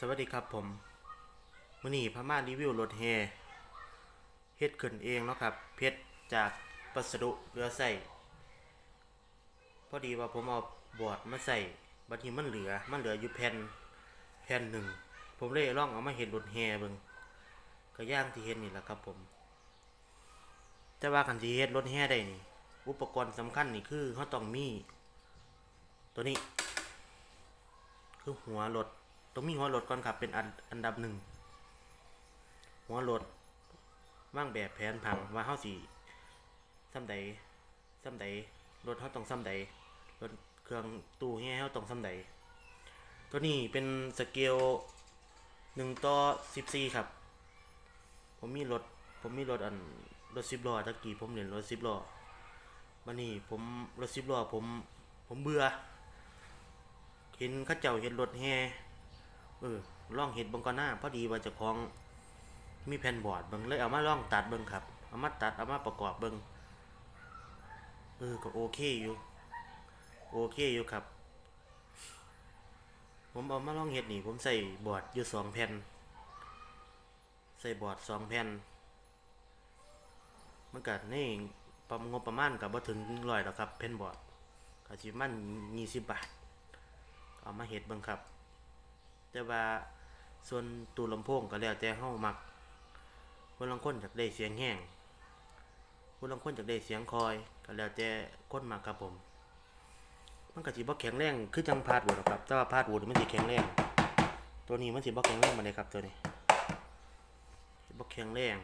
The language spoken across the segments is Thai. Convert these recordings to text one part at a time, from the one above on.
สวัสดีครับผมมื่อนี้พม่ารีวิวรถแฮเฮ็ดขึ้นเองเนาะครับ เพชรจากวัสดุเหลือใส่พอดีว่าผมเอาบอร์ดมาใส่บัดนี้มันเหลือ มันเหลืออยู่แผ่นแผ่นหนึ่ง ผมเลยลองเอามาเห็นรถแฮเบิ่งก็ย่างที่เห็นนี่แหละครับผมแต่ว่าคันที่เฮ็ดรถแฮได้นี่ อุปกรณ์สำคัญนี่คือเขาต้องมี ตัวนี้ คือหัวรถ ต้องมีหัวรถก่อนครับเป็นอันอันดับหนึ่งหัวรถว่างแบบแผนผังว่าเฮาสิซ้ำใดซ้ำใดรถเฮาต้องซ้ำใดรถเครื่องตู้แห่เฮาต้องซ้ำใดตัวนี้เป็นสเกล1ต่อ14ครับ ผมมีรถผมมีรถอันรถ10ล้อตะกี้ผมเล่นรถ10ล้อบัดนี้ผมรถ10ล้อผมผมเบื่อเห็นข้าเจ้าเห็นรถแห่ เออล่องเห็ดบังกอนหน้าพอดีว่าจะคลองมีแผ่นบอร์ดเบิ่งเลยเอามาล่องตัดเบิ่งครับ เอามาตัดเอามาประกอบเบิ่งเออก็โอเคอยู่ โอเคอยู่ครับ ผมเอามาล่องเห็ดนี่ ผมใส่บอร์ดอยู่สองแผ่น ใส่บอร์ดสองแผ่นมันกันี่ประงบประมาณกับบ่ถึงร้อยหรอกครับ แผ่นบอร์ดก็สิมันยี่สิบบาท เอามาเฮ็ดเบิ่งครับ แต่ว่าส่วนตู้ลำโพงก็แล้วแต่เฮามักคนลางคนอยากได้เสียงแห้งคนลางคนอยากได้เสียงคอยก็แล้วแต่คนมักครับผม มันก็สิบ่แข็งแรงคือจังพาดวูดหรอกครับ แต่ว่าพาดวูดมันสิแข็งแรง ตัวนี้มันสิบ่แข็งแรงปานใดครับตัวนี้บ่แข็งแรง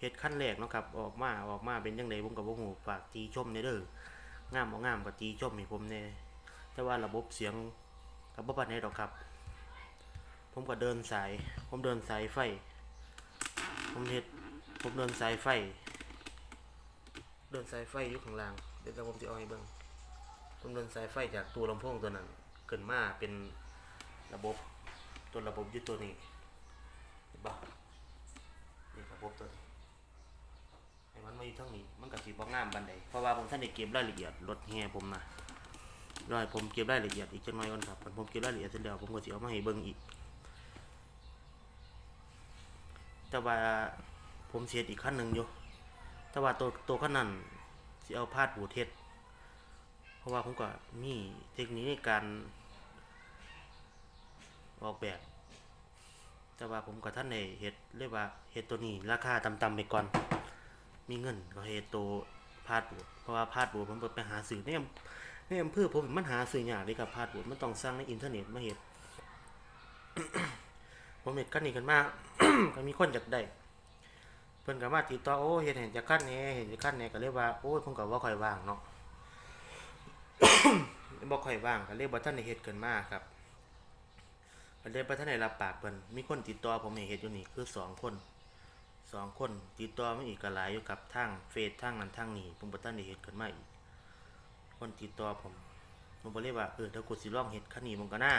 เฮ็ดขั้นแรกเนาะครับ ออกมาออกมาเป็นจังไดผมก็บ่ฮู้ฝากตีชมในเด้องามบ่งามก็ตีชมให้ผมแน่แต่ว่าระบบเสียงกับบ่ปานใดดอกครับ ผมก็เดินสาย ผมเดินสายไฟ ผมเฮ็ด ผมเดินสายไฟ เดินสายไฟอยู่ข้างล่าง เดี๋ยวผมจะเอาให้เบิ่งผมเดินสายไฟจากตัวลำโพงตัวนั้นขึ้นมาเป็นระบบตัวระบบอยู่ตัวนี้เห็นปะนี่ระบบตัวนี้ให้มันมาอยู่ทางนี้ มันก็สิบ่งงามบันไดเพราะว่าผมท่านได้เก็บรายละเอียดรถแห่ผมนะรอยผมเก็บรายละเอียดอีกจังหน่อยก่อนครับผมเก็บรายละเอียดเสร็จแล้วผมก็สิเอามาให้เบิ่งอีก แต่ว่าผมเสียอีกขั้นหนึ่งอยู่ แต่ว่าตัวตัวขั้นนั้นสิเอาพาดบูเทศเพราะว่าผมก็มีเทคนิคในการออกแบบ แต่ว่าผมกับท่านในเฮ็ดเรียกว่าเฮ็ดตัวนี้ราคาต่ำๆไปก่อน มีเงินก็เฮ็ดตัวพาดบูเพราะว่าพาดบูผมไปหาซื้อในอำในอำเภอผมมันหาซื้ออยากเลยครับพาดบุญมันต้องสร้างในอินเทอร์เน็ตมาเฮ็ด ผมเฮ็ดกันนี้กันมาก็มีคนอยากได้เพิ่นก็มาติดต่อโอ้เฮ็ดให้จักคันแหน่เฮ็ดจักคันแหน่ก็เลยกว่าโอ้ยผมก็บ่ค่อยว่างเนาะบ่ค่อยว่างก็เลยบ่ทันได้เฮ็ดกันมาครับก็เลยบ่ทันได้รับปากเพิ่นมีคนติดต่อผมให้เฮ็ดอยู่นี่คือสองคนสองคนติดต่อมาอีกก็หลายอยู่กับทางเฟซทางนั้นทางนี้ผมบ่ทันได้เฮ็ดกันมาอีกคนติดต่อผมผมบอกเลยว่าเออถ้ากูสิลองเฮ็ดคันนี้มันก็น่า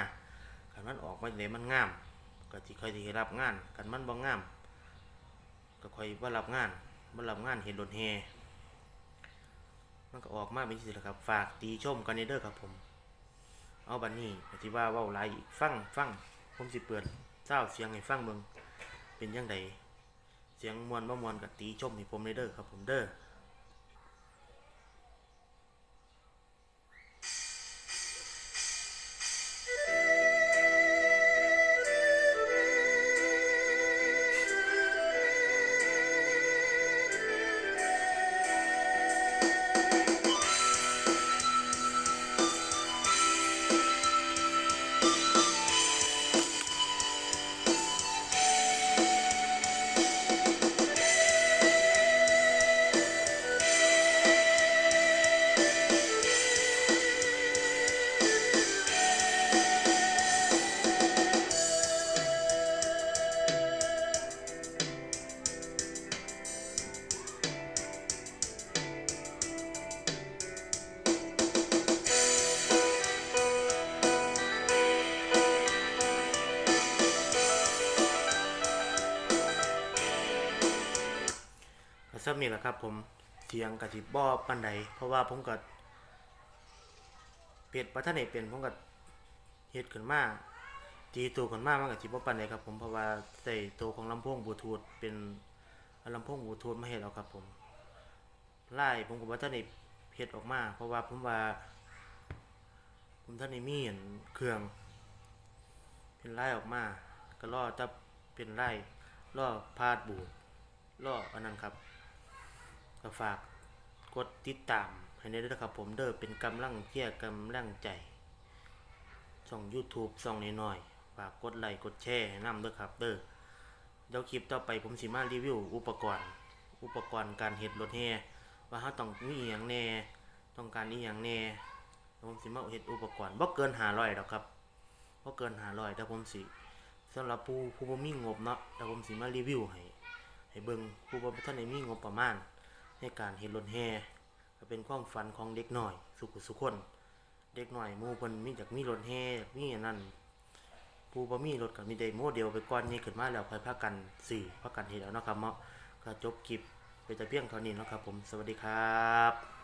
คันมันออกมาเลยมันงาม ก็สิค่อยสิให้รับงานคันมันบ่งาม ก็ค่อยบ่รับงานบ่รับงานเฮ็ดรถแฮมันก็ออกมาเป็นสิละครับ ฝากตีชมกันเด้อครับผม เอาบัดนี้ก็สิว่าเว้าหลายอีกฟังฟังผมสิเปิดเจ้าเสียงให้ฟังเบิ่งเป็นจังไดเสียงมวนบ่มวนก็ตีชมให้ผมเด้อครับผมเด้อ ก็ซ้ำนี่แหละครับ ผมเสียงกะสิบ่ปานใดเพราะว่าผมก็เป็ดบ่ทันได้เป็นผมก็เฮ็ดขึ้นมาตีตัวกันมากมันก็สิบ่ปานใดครับผมเพราะว่าใส่ตัวของลำโพงบลูทูธเป็นลำโพงบลูทูธมาเฮ็ดเอาครับผมไล่ผมก็บ่ทันได้เฮ็ดออกมา เพราะว่าผมว่า ผมท่านได้มีอันเครื่อง เป็นไล่ออกมา ก็รอจะเป็นไล่รอพาดบูดรออันนั้นครับ ก็ฝากกดติดตามให้ได้ด้วยนะครับผมเด้อเป็นกำลังเที่ยกำลังใจช่อง YouTube ช่องน้อยๆฝากกดไลค์กดแชร์ให้นำด้วยครับเด้อเดี๋ยวคลิปต่อไปผมสิมารีวิว อุปกรณ์ อุปกรณ์การเฮ็ดรถแห่ว่าเขาต้องมีอย่างแน่ ต้องการอีหยังแน่ผมสิมาเฮ็ดอุปกรณ์บ่เกิน500ดอกครับบ่เกิน500แต่ผมสิสำหรับผู้ผู้บ่มีงบเนาะแต่ผมสิมารีวิวให้ให้เบิ่งผู้บ่ทันได้มีงบประมาณ ในการเห็นรถแห่ก็เป็นความฝันของเด็กน้อย สุขสุคน เด็กน้อยมู่เพิ่นมีอยากมีรถแห่มีอันนั้นผู้บ่มีรถก็มีได้โมเดลไปก่อนนี่ขึ้นมาแล้วค่อยพากันสื่อพากันเห็นแล้วเนาะครับเนาะก็จบคลิปไปแต่เพียงเท่านี้เนาะครับผมสวัสดีครับ